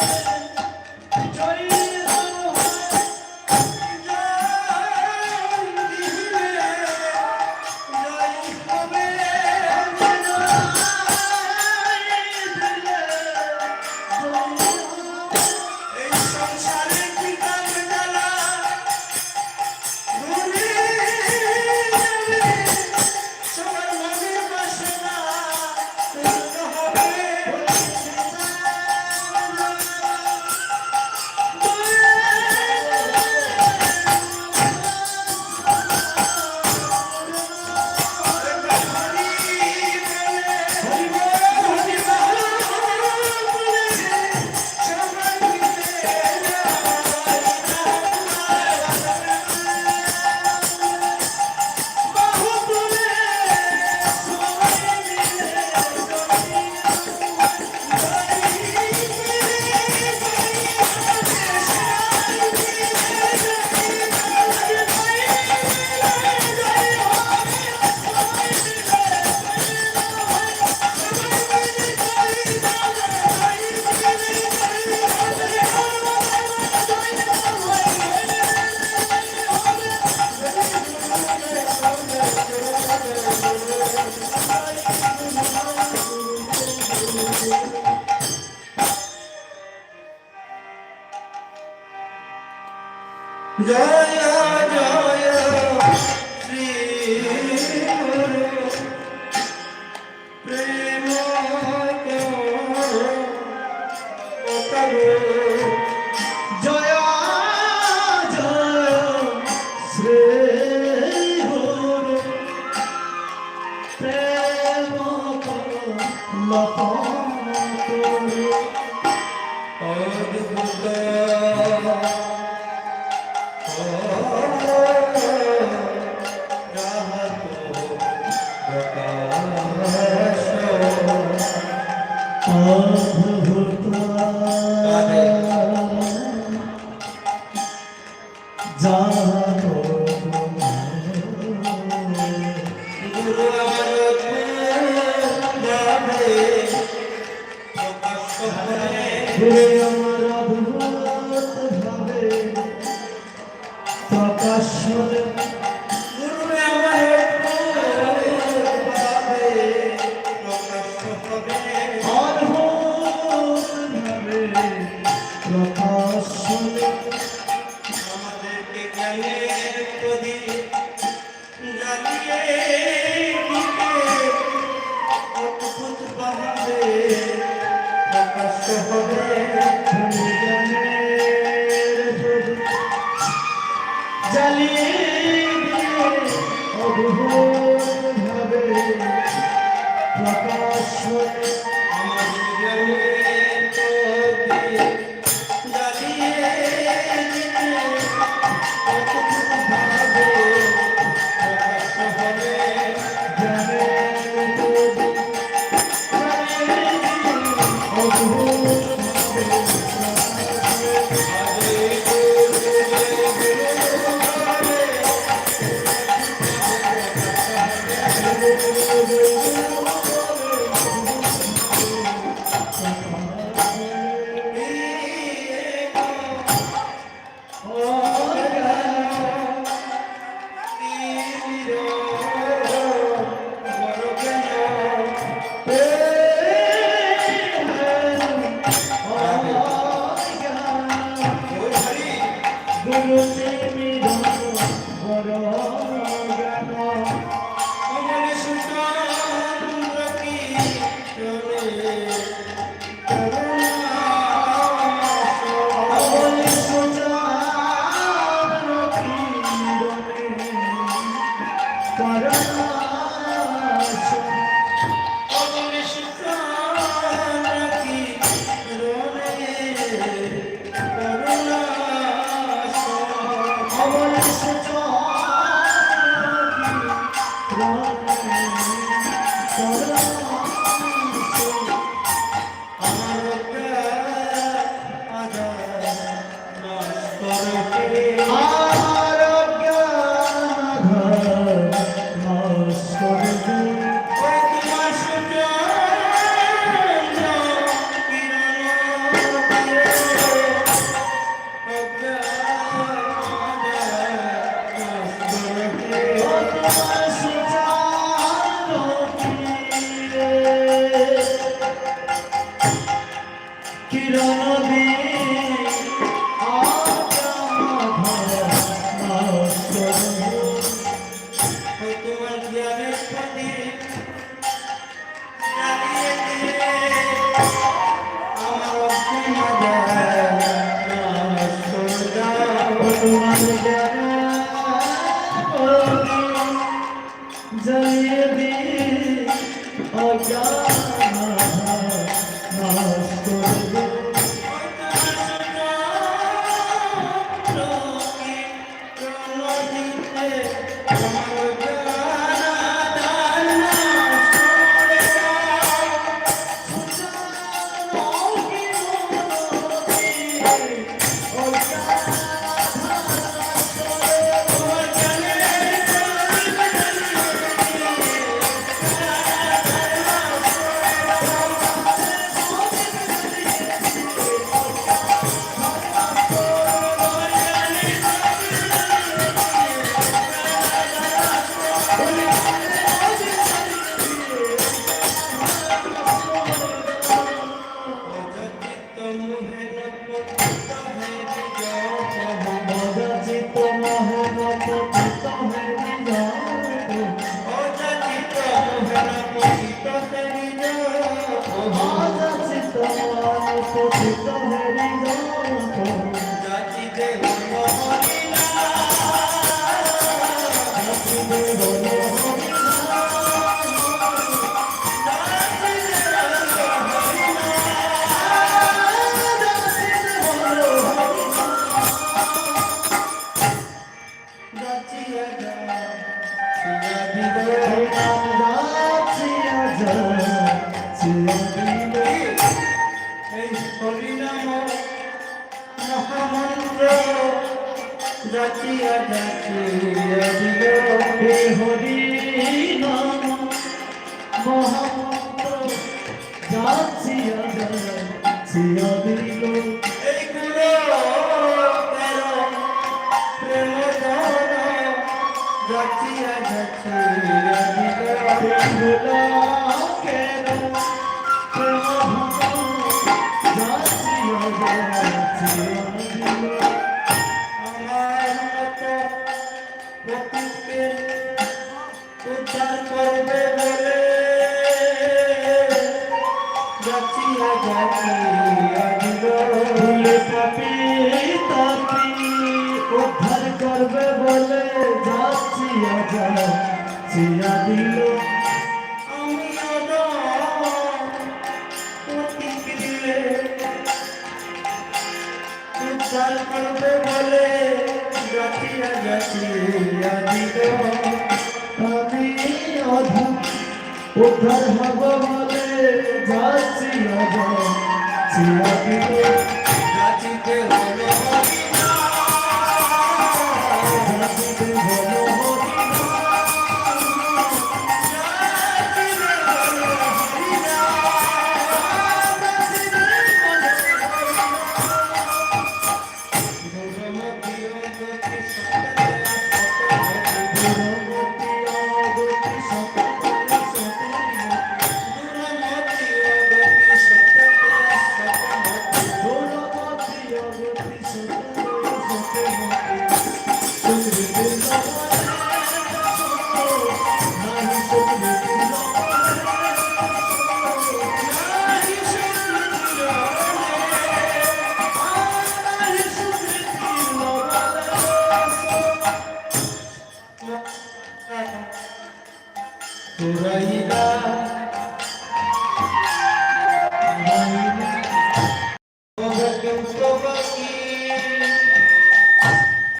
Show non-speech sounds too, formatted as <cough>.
Yeah. <laughs> lugar অদ্ভুতভাবে প্রকাশ হবে জ্বালিয়ে জ্বালিয়ে দিয়ে অজ্ঞান নষ্ট জাতিয়া জাতিয়া দিল হে হরি নাম মহামন্ত্র যাচ্ছিয়া যাচ্ছিয়া দিল এই গুলো তেরো প্রেম জাতিয়া জাতিয়া দিল কেন প্রেম যাচ্ছিয়া করবে বলে জাতিয়া জাতিয়া দিল আমি দিলে উদ্ধার করবে বলে জাতিয়া জাতিয়া দিল বলে যাচ্ছিয়া যাচ্ছিয়া দিল জাতিতে হলো হরি